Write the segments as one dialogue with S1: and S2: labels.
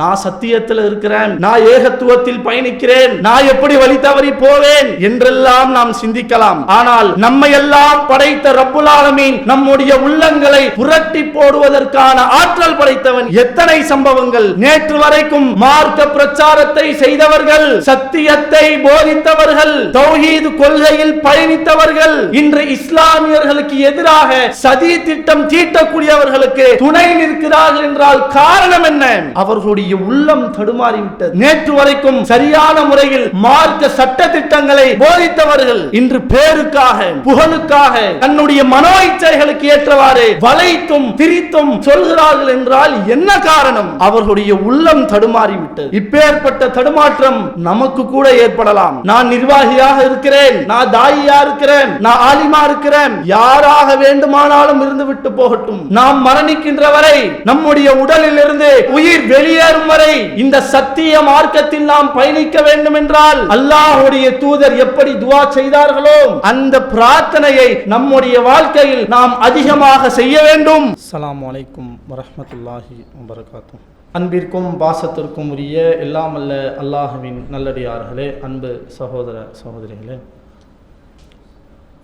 S1: நான் சத்தியத்தில் இருக்கிறேன் நான் ஏகத்துவத்தில் பயணிக்கிறேன் நான் எப்படி வழி தவறி போவேன் என்றெல்லாம் நாம் சிந்திக்கலாம். ஆனால் நம்மை எல்லாம் படைத்த ரப்புலாலமீன் நம்முடைய உள்ளங்களை புரட்டி போடுவதற்கான ஆற்றல் படைத்தவன் எத்தனை சம்பவங்கள். நேற்று வரைக்கும் மார்க்க பிரச்சாரத்தை செய்தவர்கள் சத்தியத்தை போதித்தவர்கள் தௌஹீது கொள்கையில் பயணித்தவர்கள் இன்று இஸ்லாமியர்களுக்கு எதிராக சதி திட்டம் தீட்டக்கூடியவர்களுக்கு துணை நிற்கிறார்கள் என்றால் காரணம் என்ன? அவர்களுடைய உள்ளம் தடுமாறிவிட்டது. நேற்று வரைக்கும் சரியான முறையில் மார்க்க சட்ட திட்டங்களை போதித்தவர்கள் இன்று பேருக்காக புகழுக்காக தன்னுடைய மனோ இச்சைகளுக்கு ஏற்றவாறு வளைத்தும் திரித்தும் சொல்கிறார்கள் என்றால் என்ன காரணம்? அவர்களுடைய உள்ளம் தடுமாறிவிட்டது. இப்பேற்பட்ட தடுமாற்றம் நமக்கு கூட ஏற்படலாம். நான் நிர்வாகியாக இருக்கிறேன் நான் தாயியா இருக்கிறேன் நான் ஆலிமா இருக்கிறேன். யாராக வேண்டுமானாலும் இருந்து விட்டு போகட்டும். நாம் மரணிக்கின்ற வரை நம்முடைய உடலில் இருந்து உயிர் வெளியேறும் வரை இந்த சத்திய மார்க்கத்தில் நாம் பயணிக்க வேண்டும் என்றால் அல்லாஹுடைய தூதர் எப்படி துவா செய்தார்களோ அந்த பிரார்த்தனையை நம்முடைய வாழ்க்கையில் நாம் அதிகமாக செய்ய வேண்டும். அஸ்ஸலாமு வலைக்கும் வரமத்துல்லாஹி வரகாத்தும் அன்பிற்கும் பாசத்திற்கும் உரிய எல்லாமல்ல அல்லாஹுவின் நல்லடியார்களே அன்பு சகோதர சகோதரிகளே.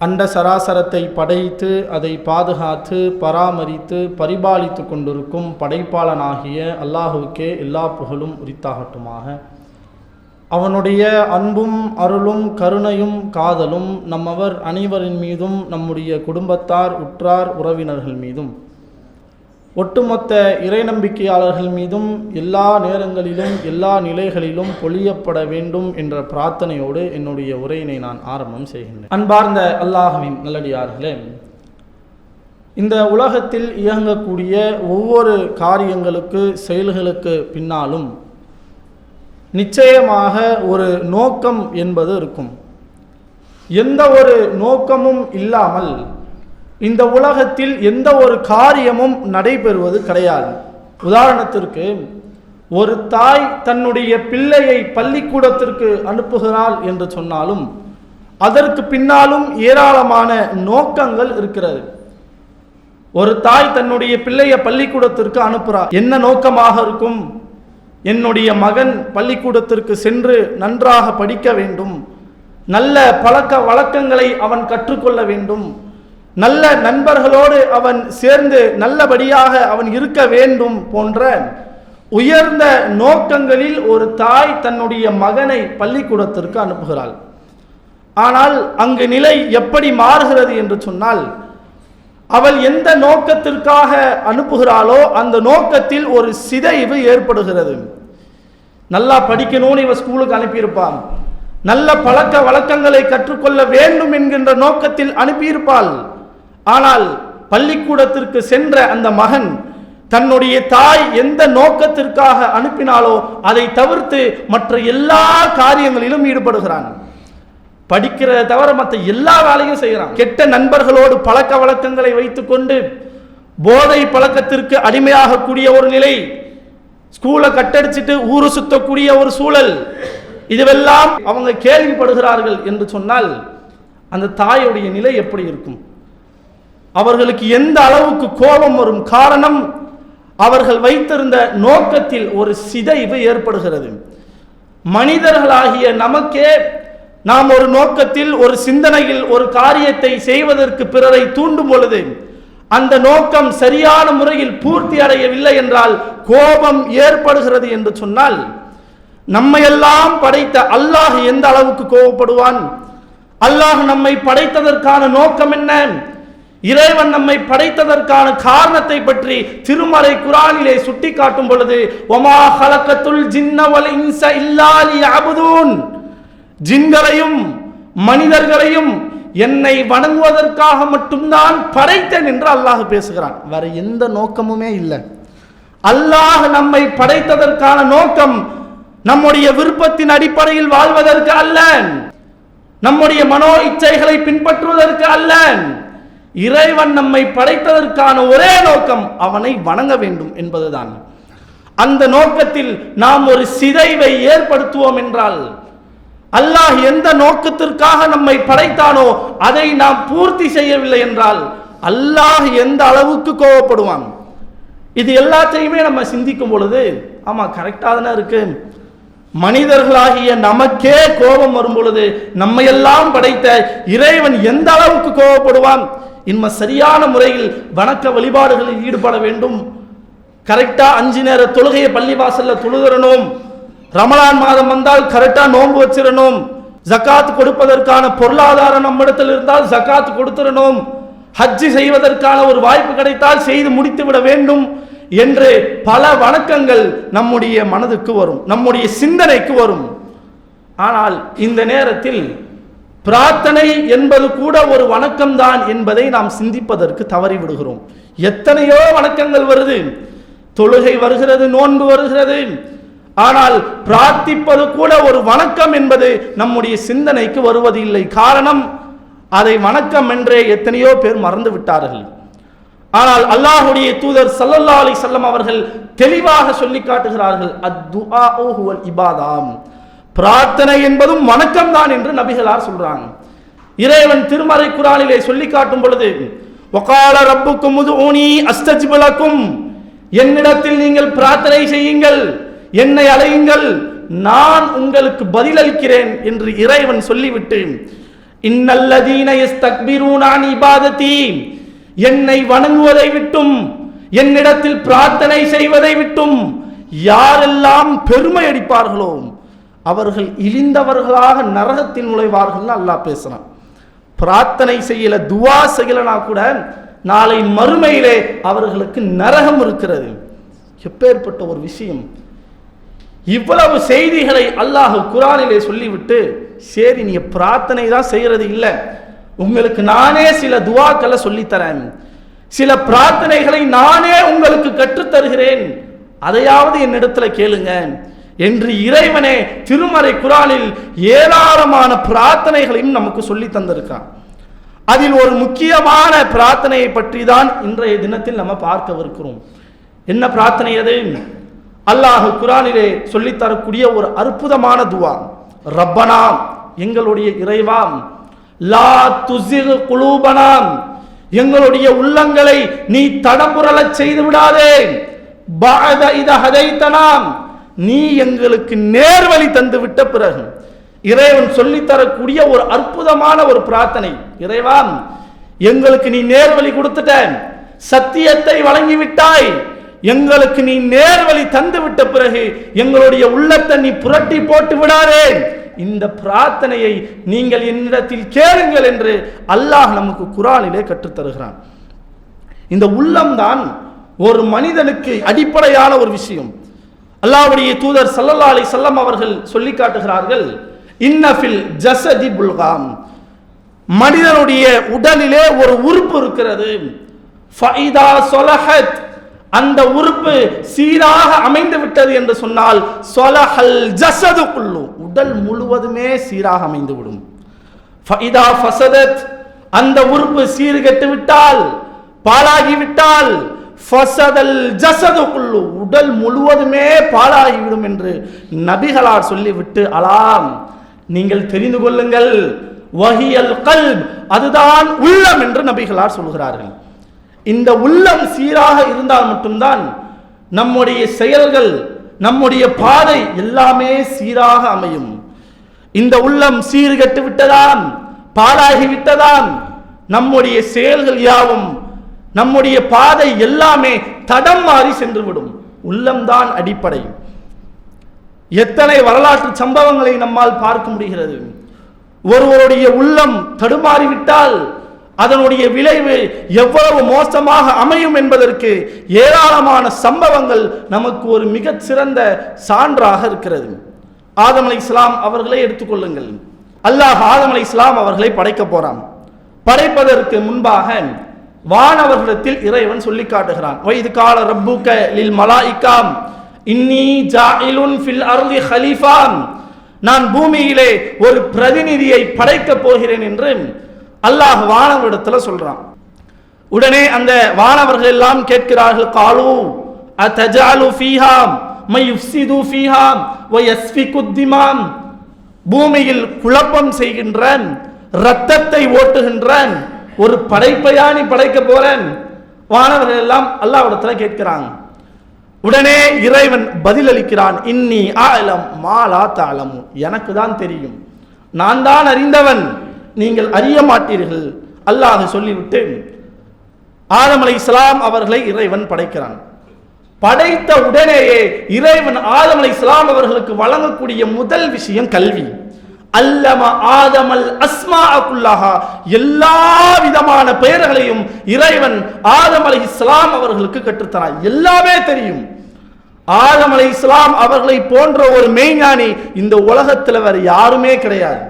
S1: அண்ட சராசரத்தை படைத்து அதை பாதுகாத்து பராமரித்து பரிபாலித்து கொண்டிருக்கும் படைப்பாளனாகிய அல்லாஹுவுக்கே எல்லா புகழும் உரித்தாகட்டுமாக. அவனுடைய அன்பும் அருளும் கருணையும் காதலும் நம்மவர் அனைவரின் மீதும் நம்முடைய குடும்பத்தார் உற்றார் உறவினர்கள் மீதும். ஒட்டுமொத்த இறை நம்பிக்கையாளர்கள் மீதும் எல்லா நேரங்களிலும் எல்லா நிலைகளிலும் பொழியப்பட வேண்டும் என்ற பிரார்த்தனையோடு என்னுடைய உரையினை நான் ஆரம்பம் செய்கின்றேன். அன்பார்ந்த அல்லாஹுவின் நல்லடியார்களே இந்த உலகத்தில் இயங்கக்கூடிய ஒவ்வொரு காரியங்களுக்கு செயல்களுக்கு பின்னாலும் நிச்சயமாக ஒரு நோக்கம் என்பது இருக்கும். எந்த ஒரு நோக்கமும் இல்லாமல் இந்த உலகத்தில் எந்த ஒரு காரியமும் நடைபெறுவது கிடையாது. உதாரணத்திற்கு ஒரு தாய் தன்னுடைய பிள்ளையை பள்ளிக்கூடத்திற்கு அனுப்புகிறாள் என்று சொன்னாலும் அதற்கு பின்னாலும் ஏராளமான நோக்கங்கள் இருக்கிறது. ஒரு தாய் தன்னுடைய பிள்ளையை பள்ளிக்கூடத்திற்கு அனுப்புகிறார் என்ன நோக்கமாக இருக்கும்? என்னுடைய மகன் பள்ளிக்கூடத்திற்கு சென்று நன்றாக படிக்க வேண்டும். நல்ல பழக்க வழக்கங்களை அவன் கற்றுக்கொள்ள வேண்டும். நல்ல நண்பர்களோடு அவன் சேர்ந்து நல்லபடியாக அவன் இருக்க வேண்டும் போன்ற உயர்ந்த நோக்கங்களில் ஒரு தாய் தன்னுடைய மகனை பள்ளிக்கூடத்திற்கு அனுப்புகிறாள். ஆனால் அங்கு நிலை எப்படி மாறுகிறது என்று சொன்னால் அவள் எந்த நோக்கத்திற்காக அனுப்புகிறாளோ அந்த நோக்கத்தில் ஒரு சிதைவு ஏற்படுகிறது. நல்லா படிக்கணும்னு இவன் ஸ்கூலுக்கு அனுப்பியிருப்பான். நல்ல பழக்க வழக்கங்களை கற்றுக்கொள்ள வேண்டும் என்கின்ற நோக்கத்தில் அனுப்பியிருப்பாள். ஆனால் பள்ளிக்கூடத்திற்கு சென்ற அந்த மகன் தன்னுடைய தாய் எந்த நோக்கத்திற்காக அனுப்பினாலோ அதை தவிர்த்து மற்ற எல்லா காரியங்களிலும் ஈடுபடுகிறான். படிக்கிறத தவிர மற்ற எல்லா வேலையும் செய்கிறான். கெட்ட நண்பர்களோடு பழக்க வழக்கங்களை வைத்துக்கொண்டு போதை பழக்கத்திற்கு அடிமையாகக்கூடிய ஒரு நிலை ஸ்கூலை கட்டடிச்சிட்டு ஊரு சுத்தக்கூடிய ஒரு சூழல் இதுவெல்லாம் அவங்க கேள்விப்படுகிறார்கள் என்று சொன்னால் அந்த தாயுடைய நிலை எப்படி இருக்கும்? அவர்களுக்கு எந்த அளவுக்கு கோபம் வரும் காரணம் அவர்கள் வைத்திருந்த நோக்கத்தில் ஒரு சிதைவு ஏற்படுகிறது. மனிதர்களாகிய நமக்கே நாம் ஒரு நோக்கத்தில் ஒரு சிந்தனையில் ஒரு காரியத்தை செய்வதற்கு பிறரை தூண்டும் பொழுது அந்த நோக்கம் சரியான முறையில் பூர்த்தி அடையவில்லை என்றால் கோபம் ஏற்படுகிறது என்று சொன்னால் நம்மையெல்லாம் படைத்த அல்லாஹ் எந்த அளவுக்கு கோபப்படுவான்? அல்லாஹ் நம்மை படைத்ததற்கான நோக்கம் என்ன? இறைவன் நம்மை படைத்ததற்கான காரணத்தை பற்றி திருமலை குரானிலே சுட்டி காட்டும் பொழுது ஒமா ஹலக்கத்துல் ஜின்னவல் இன்ச இல்லாலி அபுதூன் ஜின்களையும் மனிதர்களையும் என்னை வணங்குவதற்காக மட்டும்தான் படைத்தேன் என்று அல்லாஹ் பேசுகிறான். வேற எந்த நோக்கமுமே இல்லை. அல்லாஹ் நம்மை படைத்ததற்கான நோக்கம் நம்முடைய விருப்பத்தின் அடிப்படையில் வாழ்வதற்கு அல்ல நம்முடைய மனோ இச்சைகளை பின்பற்றுவதற்கு அல்ல இறைவன் நம்மை படைத்ததற்கான ஒரே நோக்கம் அவனை வணங்க வேண்டும் என்பதுதான். அந்த நோக்கத்தில் நாம் ஒரு சிதைவை ஏற்படுத்துவோம் என்றால் அல்லாஹ் எந்த நோக்கத்திற்காக நம்மை படைத்தானோ அதை நாம் பூர்த்தி செய்யவில்லை என்றால் அல்லாஹ் எந்த அளவுக்கு கோபப்படுவான் இது எல்லாத்தையுமே நம்ம சிந்திக்கும் பொழுது ஆமா கரெக்டாக தானே இருக்கு. மனிதர்களாகிய நமக்கே கோபம் வரும் பொழுது நம்மையெல்லாம் படைத்த இறைவன் எந்த அளவுக்கு கோபப்படுவான் இன்ம சரியான முறையில் வணக்க வழிபாடுகளில் ஈடுபட வேண்டும். கரெக்டாக அஞ்சு நேர தொழுகையை பள்ளிவாசல்ல தொழுகிறணும் ரமலான் மாதம் வந்தால் கரெக்டாக நோன்பு வச்சிடணும் ஜக்காத் கொடுப்பதற்கான பொருளாதாரம் நம்மிடத்தில் இருந்தால் ஜக்காத் கொடுத்துடணும் ஹஜ்ஜி செய்வதற்கான ஒரு வாய்ப்பு கிடைத்தால் செய்து முடித்து விட வேண்டும் என்று பல வணக்கங்கள் நம்முடைய மனதுக்கு வரும் நம்முடைய சிந்தனைக்கு வரும். ஆனால் இந்த நேரத்தில் பிரார்த்தனை என்பது கூட ஒரு வணக்கம்தான் என்பதை நாம் சிந்திப்பதற்கு தவறிவிடுகிறோம் எத்தனையோ வணக்கங்கள் வருது. தொழுகை வருகிறது நோன்பு வருகிறது. ஆனால் பிரார்த்திப்பது கூட ஒரு வணக்கம் என்பது நம்முடைய சிந்தனைக்கு வருவது இல்லை காரணம் அதை வணக்கம் என்றே எத்தனையோ பேர் மறந்து விட்டார்கள். ஆனால் அல்லாஹுடைய தூதர் சல்லல்லா அலி சல்லம் அவர்கள் தெளிவாக சொல்லி காட்டுகிறார்கள் அத்துஆஉ ஹுவல் இபாதாம். பிரார்த்தனை என்பதும் வணக்கம் தான் என்று நபிகளார் சொல்றாங்க. இறைவன் திருமறை குரானிலே சொல்லி காட்டும் பொழுது ஒகால ரப்புக்கும் உதுஊனி அஸ்தஜிபலக்கும் என்னிடத்தில் நீங்கள் பிரார்த்தனை செய்யுங்கள் என்னை அழையுங்கள் நான் உங்களுக்கு பதிலளிக்கிறேன் என்று இறைவன் சொல்லிவிட்டு இன்னல்லதீன யஸ்தக்பிரூனான் இபாததி. என்னை வணங்குவதை விட்டும் என்னிடத்தில் பிரார்த்தனை செய்வதை விட்டும் யாரெல்லாம் பெருமை அடிப்பார்களோ அவர்கள் இழிந்தவர்களாக நரகத்தில் நுழைவார்கள்னு அல்லாஹ் பேசுறான். பிரார்த்தனை செய்யல துவா செய்யலனா கூட நாளை மறுமையிலே அவர்களுக்கு நரகம் இருக்கிறது. எப்பேற்பட்ட ஒரு விஷயம். இவ்வளவு செய்திகளை அல்லாஹ் குரானிலே சொல்லிவிட்டு சரி நீ பிரார்த்தனை தான் செய்யறது இல்லை. உங்களுக்கு நானே சில துவாக்களை சொல்லித்தரேன். சில பிரார்த்தனைகளை நானே உங்களுக்கு கற்றுத் தருகிறேன் அதையாவது என்னிடத்துல கேளுங்க. என்று இறைவனே திருமறை குரானில் ஏராளமான பிரார்த்தனைகளையும் நமக்கு சொல்லி தந்திருக்கான் அதில் ஒரு முக்கியமான பிரார்த்தனையை பற்றி தான் இன்றைய தினத்தில் நம்ம பார்க்கவிருக்கிறோம். என்ன பிரார்த்தனை அது? அல்லாஹ் குரானிலே சொல்லித் தரக்கூடிய ஒரு அற்புதமான துவா. ரப்பனாம் எங்களுடைய இறைவாம் லா துசிகு குலூபனாம் எங்களுடைய உள்ளங்களை நீ தடம்புரலச் செய்து விடாதே. பாத இத ஹதைத்தனாம் நீ எங்களுக்கு நேர்வழி தந்து விட்ட பிறகு இறைவன் சொல்லித் தரக்கூடிய ஒரு அற்புதமான ஒரு பிரார்த்தனை. இறைவா எங்களுக்கு நீ நேர்வழி கொடுத்துட்ட சத்தியத்தை வழங்கி விட்டாய் எங்களுக்கு நீ நேர்வழி தந்து விட்ட பிறகு எங்களுடைய உள்ளத்தை நீ புரட்டி போட்டு விடாதே. இந்த பிரார்த்தனையை நீங்கள் என்னிடத்தில் கேளுங்கள் என்று அல்லாஹ் நமக்கு குரானிலே கற்றுத் தருகிறான் இந்த உள்ளம்தான் ஒரு மனிதனுக்கு அடிப்படையான ஒரு விஷயம். அல்லாவுடைய தூதர் சல்லல்லா அலி வஸல்லம் அவர்கள் சொல்லி காட்டுகிறார்கள் இன்னஃபில் ஜசதி புல்காம். மனிதனுடைய உடலிலே ஒரு உறுப்பு இருக்கிறது. ஃபைதா சொலஹத். அந்த உறுப்பு சீராக அமைந்து விட்டது என்று சொன்னால் சொலஹல் ஜசது குள்ளு உடல் முழுவதுமே சீராக அமைந்து விடும் ஃபைதா ஃபசதத். அந்த உறுப்பு சீர்கெட்டு விட்டால் பாழாகிவிட்டால் விட்டால் ஃபசதல் ஜசதுக்குள்ளு உடல் முழுவதுமே பாழாகிவிடும் என்று நபிகளார் சொல்லிவிட்டு அலாம் நீங்கள் தெரிந்து கொள்ளுங்கள். வகியல் கல் அதுதான் உள்ளம் என்று நபிகளார் சொல்கிறார்கள். இந்த உள்ளம் சீராக இருந்தால் மட்டும்தான் நம்முடைய செயல்கள் நம்முடைய பாதை எல்லாமே சீராக அமையும். இந்த உள்ளம் சீர்கட்டு விட்டதாம் பாழாகி விட்டதாம் நம்முடைய செயல்கள் யாவும் நம்முடைய பாதை எல்லாமே தடம் மாறி சென்றுவிடும். உள்ளம்தான் அடிப்படை. எத்தனை வரலாற்று சம்பவங்களை நம்மால் பார்க்க முடிகிறது? ஒருவருடைய உள்ளம் தடுமாறிவிட்டால் அதனுடைய விளைவு எவ்வளவு மோசமாக அமையும் என்பதற்கு ஏராளமான சம்பவங்கள் நமக்கு ஒரு மிக சிறந்த சான்றாக இருக்கிறது. ஆதம் அலை இஸ்லாம் அவர்களை எடுத்துக்கொள்ளுங்கள் அல்லாஹ் ஆதம் அலை இஸ்லாம் அவர்களை படைக்க போறான். படைப்பதற்கு முன்பாக வானவர்களிடத்தில் இறைவன் சொல்லி காட்டுகிறான். வைது கால ரப்புக லில் மலாய்க்காம். இன்னி ஜாயிலுன் ஃபில் அருளி ஹலீஃபாம். நான் பூமியிலே ஒரு பிரதிநிதியை படைக்கப் போகிறேன் என்று அல்லாஹ் வானவரிடத்தில் சொல்றான். உடனே அந்த வானவர்கள் எல்லாம் கேட்கிறார்கள் காலு அத்தஜாலு ஃபீஹாம் மை யுஃப்சிது ஃபீஹாம் வ எஸ்வி குத்திமாம் பூமியில் குழப்பம் செய்கின்றன் ரத்தத்தை ஓட்டுகின்றன் ஒரு படைப்பையா நீ படைக்க போறேன்? வானவர்கள் எல்லாம் அல்லாவிடத்துல கேட்கிறாங்க. உடனே இறைவன் பதிலளிக்கிறான் இன்னி ஆலம் மாலா தாளம் எனக்கு தான் தெரியும். நான் தான் அறிந்தவன். நீங்கள் அறிய மாட்டீர்கள். அல்லாஹ் சொல்லிவிட்டு ஆதம் அலை இஸ்லாம் அவர்களை இறைவன் படைக்கிறான். படைத்த உடனேயே இறைவன் ஆதம் அலை இஸ்லாம் அவர்களுக்கு வழங்கக்கூடிய முதல் விஷயம் கல்வி. அல்லம ஆதமல் அஸ்மாஅக்குல்லாஹா எல்லா விதமான பெயர்களையும் இறைவன் ஆதம் அலை இஸ்லாம் அவர்களுக்கு கற்றுத்தரான். எல்லாமே தெரியும். ஆதம் அலை இஸ்லாம் அவர்களை போன்ற ஒரு மெய்ஞானி இந்த உலகத்தில் வேற யாருமே கிடையாது.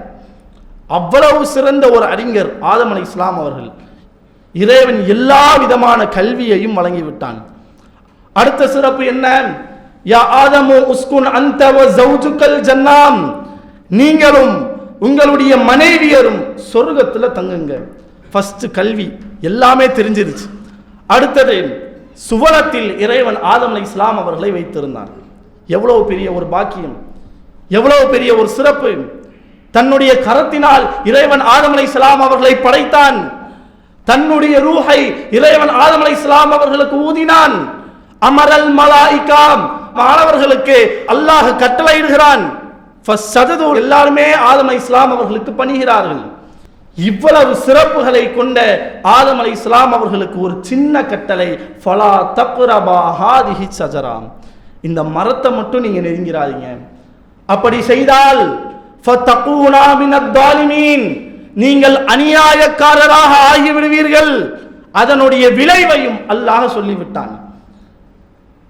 S1: அவ்வளவு சிறந்த ஒரு அறிஞர் ஆதம் அலை இஸ்லாம் அவர்கள். இறைவன் எல்லா விதமான கல்வியையும் வழங்கிவிட்டான். அடுத்த சிறப்பு என்ன? யா ஆதமு உஸ்குன் அந்த ஜன்னாம். நீங்களும் உங்களுடைய மனைவியரும் சொர்க்கத்தில் தங்குங்க. ஃபஸ்ட்டு கல்வி எல்லாமே தெரிஞ்சிருச்சு. அடுத்தது சுவனத்தில் இறைவன் ஆதம் அலி இஸ்லாம் அவர்களை வைத்திருந்தார். எவ்வளவு பெரிய ஒரு பாக்கியம். எவ்வளவு பெரிய ஒரு சிறப்பு. தன்னுடைய கரத்தினால் இறைவன் ஆதம் அலி இஸ்லாம் அவர்களை படைத்தான். தன்னுடைய ரூஹை இறைவன் ஆதம் அலி இஸ்லாம் அவர்களுக்கு ஊதினான். அமரல் மலாய்காம் மாணவர்களுக்கு அல்லாஹ் கட்டளையிடுகிறான். ஃபஸ்ஸஜது எல்லாருமே ஆதம் இஸ்லாம் அவர்களுக்கு பணிகிறார்கள். இவ்வளவு சிறப்புகளை கொண்ட ஆதம் அலை இஸ்லாம் அவர்களுக்கு ஒரு சின்ன கட்டளை ஃபலா தப்ரபா ஹாதிஹி சஜராம் இந்த மரத்தை மட்டும் நீங்க நெருங்கிறாதீங்க. அப்படி செய்தால் ஃபத்தகூனா மினத் தாலிமீன். நீங்கள் அநியாயக்காரராக ஆகிவிடுவீர்கள். அதனுடைய விளைவையும் அல்லாஹ் சொல்லிவிட்டான்.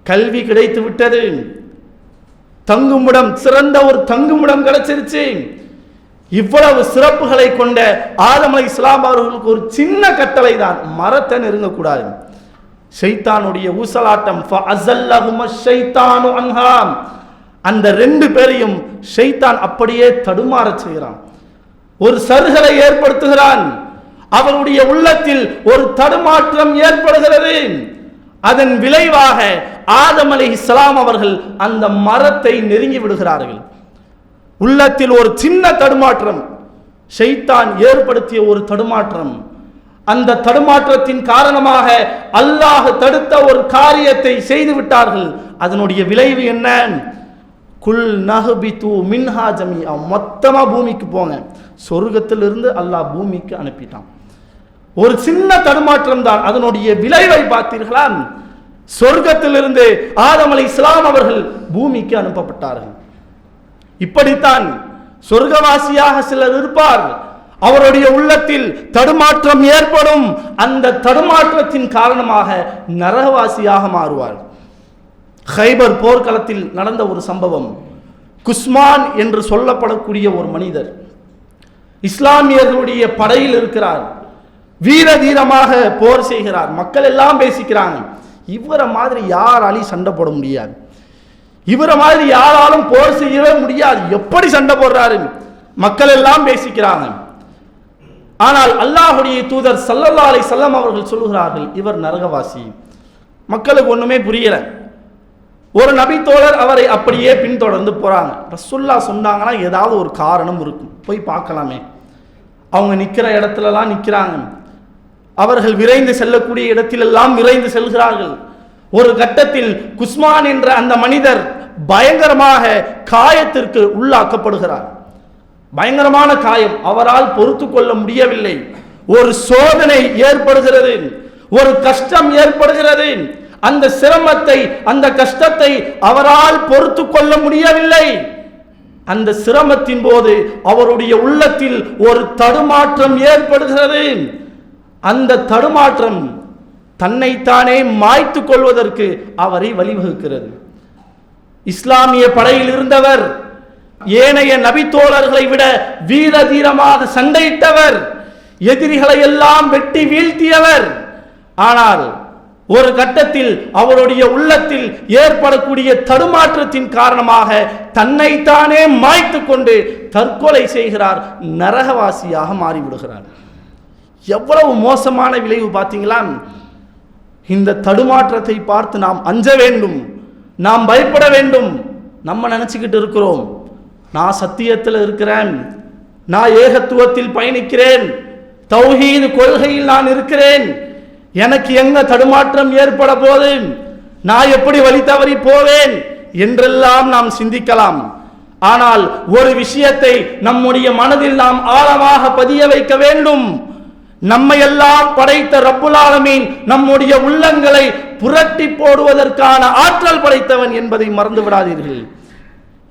S1: கல்வி கிடைத்து விட்டது தங்குமிடம் சிறந்த ஒரு தங்குமிடம் கிடைச்சிருச்சு. இவ்வளவு சிறப்புகளை கொண்ட ஆதமலை இஸ்லாம் அவர்களுக்கு ஒரு சின்ன கட்டளை தான். மரத்தை நெருங்கக்கூடாது ஷைத்தானுடைய ஊசலாட்டம் ஷைத்தானு அந்த ரெண்டு பேரையும் ஷைத்தான் அப்படியே தடுமாறச் செய்கிறான். ஒரு சருகலை ஏற்படுத்துகிறான். அவருடைய உள்ளத்தில் ஒரு தடுமாற்றம் ஏற்படுகிறது. அதன் விளைவாக ஆதம் அலி இஸ்லாம் அவர்கள் அந்த மரத்தை நெருங்கி விடுகிறார்கள். உள்ளத்தில் ஒரு சின்ன தடுமாற்றம் ஷைத்தான் ஏற்படுத்திய ஒரு தடுமாற்றம். அந்த தடுமாற்றத்தின் காரணமாக அல்லாஹ் தடுத்த ஒரு காரியத்தை செய்து விட்டார்கள். அதனுடைய விளைவு என்ன? குல் நஹபித்து மின்ஹா ஜமியா மொத்தமாக பூமிக்கு போங்க. சொர்க்கத்திலிருந்து அல்லாஹ் பூமிக்கு அனுப்பிட்டான். ஒரு சின்ன தடுமாற்றம் தான். அதனுடைய விளைவை பார்த்தீர்களா? சொர்க்கத்திலிருந்து ஆதம் அலை இஸ்லாம் அவர்கள் பூமிக்கு அனுப்பப்பட்டார்கள். இப்படித்தான் சொர்க்கவாசியாக சிலர் இருப்பார் அவருடைய உள்ளத்தில் தடுமாற்றம் ஏற்படும். அந்த தடுமாற்றத்தின் காரணமாக நரகவாசியாக மாறுவார். ஹைபர் போர்க்களத்தில் நடந்த ஒரு சம்பவம். குஸ்மான் என்று சொல்லப்படக்கூடிய ஒரு மனிதர் இஸ்லாமியர்களுடைய படையில் இருக்கிறார். வீர தீரமாக போர் செய்கிறார். மக்கள் எல்லாம் பேசிக்கிறாங்க. இவரை மாதிரி யாராலையும் சண்டை போட முடியாது. இவரை மாதிரி யாராலும் போர் செய்யவே முடியாது. எப்படி சண்டை போடுறாரு? மக்கள் எல்லாம் பேசிக்கிறாங்க. ஆனால் அல்லாஹுடைய தூதர் சல்லல்லா அலை சல்லம் அவர்கள் சொல்லுகிறார்கள் இவர் நரகவாசி. மக்களுக்கு ஒண்ணுமே புரியல. ஒரு நபி தோழர் அவரை அப்படியே பின்தொடர்ந்து போறாங்க. ரசுல்லா சொன்னாங்கன்னா ஏதாவது ஒரு காரணம் இருக்கும். போய் பார்க்கலாமே. அவங்க நிற்கிற இடத்துலலாம் நிற்கிறாங்க அவர்கள் விரைந்து செல்லக்கூடிய இடத்திலெல்லாம் விரைந்து செல்கிறார்கள். ஒரு கட்டத்தில் குஸ்மான் என்ற அந்த மனிதர் பயங்கரமாக காயத்திற்கு உள்ளாக்கப்படுகிறார். பயங்கரமான காயம். அவரால் பொறுத்து கொள்ள முடியவில்லை. ஒரு சோதனை ஏற்படுகிறது. ஒரு கஷ்டம் ஏற்படுகிறது. அந்த சிரமத்தை அந்த கஷ்டத்தை அவரால் பொறுத்து கொள்ள முடியவில்லை. அந்த சிரமத்தின் போது அவருடைய உள்ளத்தில் ஒரு தடுமாற்றம் ஏற்படுகிறது. அந்த தடுமாற்றம் தன்னைத்தானே மாய்த்து கொள்வதற்கு அவரை வழிவகுக்கிறது. இஸ்லாமிய படையில் இருந்தவர் ஏனைய நபித்தோழர்களை விட வீர தீரமாக சண்டையிட்டவர் எதிரிகளை எல்லாம் வெட்டி வீழ்த்தியவர். ஆனால் ஒரு கட்டத்தில் அவருடைய உள்ளத்தில் ஏற்படக்கூடிய தடுமாற்றத்தின் காரணமாக தன்னைத்தானே மாய்த்து கொண்டு தற்கொலை செய்கிறார் நரகவாசியாக மாறிவிடுகிறார். எவ்வளவு மோசமான விளைவு பார்த்தீங்களா? இந்த தடுமாற்றத்தை பார்த்து நாம் அஞ்ச வேண்டும். நாம் பயப்பட வேண்டும். நம்ம நினச்சிக்கிட்டு இருக்கிறோம். நான் சத்தியத்தில் இருக்கிறேன். நான் ஏகத்துவத்தில் பயணிக்கிறேன். தௌஹீது கொள்கையில் நான் இருக்கிறேன். எனக்கு எங்க தடுமாற்றம் ஏற்பட போது நான் எப்படி வழி தவறி போவேன்? என்றெல்லாம் நாம் சிந்திக்கலாம். ஆனால் ஒரு விஷயத்தை நம்முடைய மனதில் நாம் ஆழமாக பதிய வைக்க வேண்டும். நம்மை எல்லாம் படைத்த ரப்புலாலமீன் நம்முடைய உள்ளங்களை புரட்டி போடுவதற்கான ஆற்றல் படைத்தவன் என்பதை மறந்து விடாதீர்கள்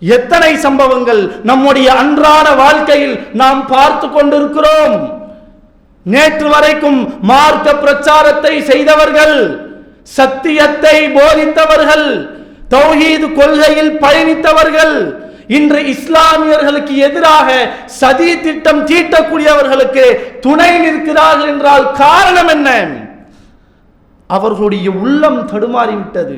S1: எத்தனை சம்பவங்கள் நம்முடைய அன்றாட வாழ்க்கையில் நாம் பார்த்து கொண்டிருக்கிறோம். நேற்று வரைக்கும் மார்க்க பிரச்சாரத்தை செய்தவர்கள் சத்தியத்தை போதித்தவர்கள் தௌஹீது கொள்கையில் பயணித்தவர்கள் இன்று இஸ்லாமியர்களுக்கு எதிராக சதி திட்டம் தீட்டக்கூடியவர்களுக்கு துணை நிற்கிறார்கள் என்றால் காரணம் என்ன? அவர்களுடைய உள்ளம் தடுமாறிவிட்டது.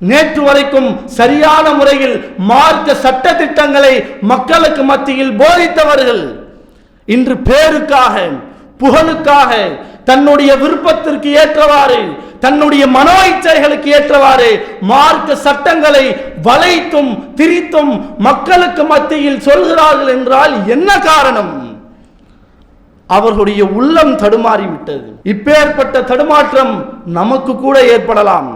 S1: நேற்று வரைக்கும் சரியான முறையில் மார்க்க சட்ட திட்டங்களை மக்களுக்கு மத்தியில் போதித்தவர்கள் இன்று பேருக்காக புகழுக்காக தன்னுடைய விருப்பத்திற்கு ஏற்றவாறு தன்னுடைய மனோ இச்சைகளுக்கு ஏற்றவாறு மார்க்க சட்டங்களை வளைத்தும் திரித்தும் மக்களுக்கு மத்தியில் சொல்கிறார்கள் என்றால் என்ன காரணம்? அவர்களுடைய உள்ளம் தடுமாறிவிட்டது. இப்பேற்பட்ட தடுமாற்றம் நமக்கு கூட ஏற்படலாம்.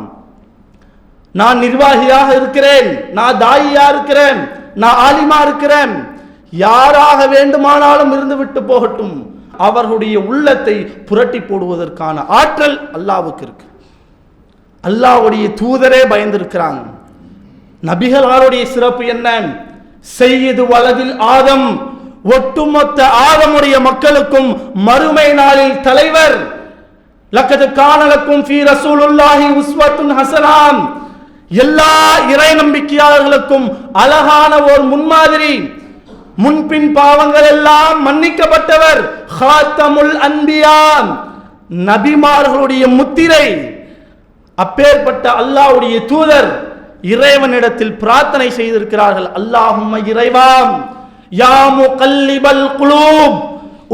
S1: நான் நிர்வாகியாக இருக்கிறேன் நான் தாயியா இருக்கிறேன் நான் ஆலிமா இருக்கிறேன். யாராக வேண்டுமானாலும் இருந்துவிட்டு போகட்டும். அவர்களுடைய உள்ளத்தை புரட்டி போடுவதற்கான ஆற்றல் அல்லாவுக்கு இருக்கு. அல்லாவுடைய தூதரே பயந்திருக்கிறாங்க. நபிகளாருடைய சிறப்பு என்ன? செய்யது வலதில் ஆதம் ஒட்டுமொத்த ஆதமுடைய மக்களுக்கும் மறுமை நாளில் தலைவர். லக்கது காணலக்கும் ஃபி ரசூலுல்லாஹி உஸ்வத்துன் ஹசனான். எல்லா இறை நம்பிக்கையாளர்களுக்கும் அழகான ஒரு முன்மாதிரி. முன்பின் பாவங்கள் எல்லாம் மன்னிக்கப்பட்டவர். ஹாத்தமுல் அன்பியான் நபிமார்களுடைய முத்திரை. அப்பேற்பட்ட அல்லாஹ்வுடைய தூதர் இறைவனிடத்தில் பிரார்த்தனை செய்திருக்கிறார்கள். அல்லாஹும் இறைவாம் யாமு கல்லிபல் குலூப்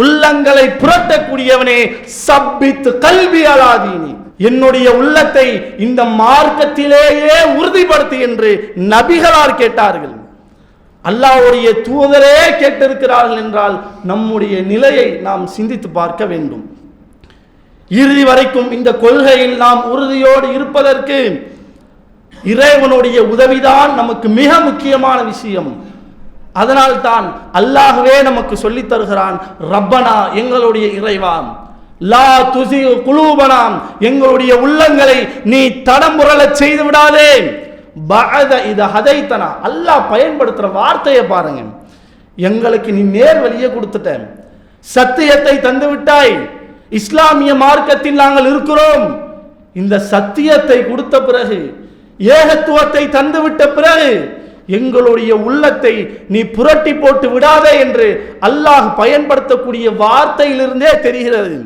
S1: உள்ளங்களை புரட்டக்கூடியவனே சப்பித்து கல்வி அலாதீனி என்னுடைய உள்ளத்தை இந்த மார்க்கத்திலேயே உறுதிப்படுத்து என்று நபிகளார் கேட்டார்கள். அல்லாஹ்வுடைய தூதரே கேட்டிருக்கிறார்கள் என்றால் நம்முடைய நிலையை நாம் சிந்தித்து பார்க்க வேண்டும். இறுதி வரைக்கும் இந்த கொள்கையில் நாம் உறுதியோடு இருப்பதற்கு இறைவனுடைய உதவிதான் நமக்கு மிக முக்கியமான விஷயம். அதனால் தான் அல்லாஹ்வே நமக்கு சொல்லித் தருகிறான் ரப்பனா எங்களுடைய இறைவாம் லா துசி குலூபனாம் எங்களுடைய உள்ளங்களை நீ தடம்புரளச் செய்து விடாதே பகத இத ஹதைத்தனா. அல்லாஹ் பயன்படுத்துற வார்த்தையை பாருங்க. எங்களுக்கு நீ நேர் வழியை கொடுத்துட்ட. சத்தியத்தை தந்து விட்டாய் இஸ்லாமிய மார்க்கத்தில் நாங்கள் இருக்கிறோம். இந்த சத்தியத்தை கொடுத்த பிறகு ஏகத்துவத்தை தந்துவிட்ட பிறகு எங்களுடைய உள்ளத்தை நீ புரட்டி போட்டு விடாதே என்று அல்லாஹ் பயன்படுத்தக்கூடிய வார்த்தையிலிருந்தே தெரிகிறது.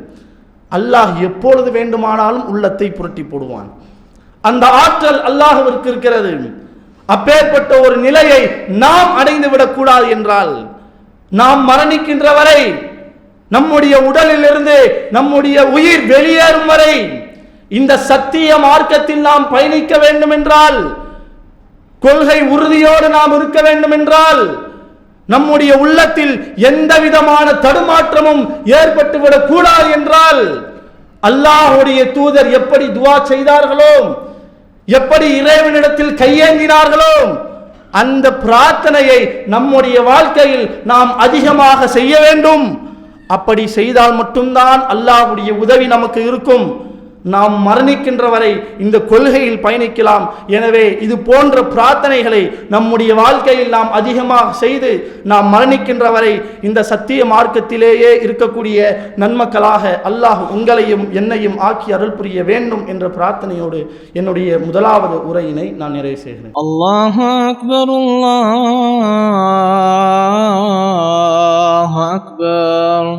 S1: அல்லாஹ் எப்பொழுது வேண்டுமானாலும் உள்ளத்தை புரட்டி போடுவான். அந்த ஆற்றல் அல்லாஹ்விற்கு இருக்கிறது. அப்பேற்பட்ட ஒரு நிலையை நாம் அடைந்து விடக்கூடாது என்றால் நாம் மரணிக்கின்ற வரை நம்முடைய உடலிலிருந்து நம்முடைய உயிர் வெளியேறும் வரை இந்த சத்திய மார்க்கத்தில் நாம் பயணிக்க வேண்டும் என்றால் கொள்கை உறுதியோடு நாம் இருக்க வேண்டும் என்றால் நம்முடைய உள்ளத்தில் எந்த விதமான தடுமாற்றமும் ஏற்பட்டுவிடக் கூடாது என்றால் அல்லாஹுடைய தூதர் எப்படி துவா செய்தார்களோ எப்படி இறைவனிடத்தில் கையேந்தினார்களோ அந்த பிரார்த்தனையை நம்முடைய வாழ்க்கையில் நாம் அதிகமாக செய்ய வேண்டும். அப்படி செய்தால் மட்டும்தான் அல்லாஹ்வுடைய உதவி நமக்கு இருக்கும். நாம் மரணிக்கின்ற வரை இந்த கொள்கையில் பயணிக்கலாம். எனவே இது போன்ற பிரார்த்தனைகளை நம்முடைய வாழ்க்கையில் நாம் அதிகமாக செய்து நாம் மரணிக்கின்ற வரை இந்த சத்திய மார்க்கத்திலேயே இருக்கக்கூடிய நன்மக்களாக அல்லாஹ் உங்களையும் என்னையும் ஆக்கி அருள் புரிய வேண்டும் என்ற பிரார்த்தனையோடு என்னுடைய முதலாவது உரையினை நான் நிறைவு செய்கிறேன்.
S2: அல்லாஹ் அக்பர் அல்லாஹ் அக்பர்.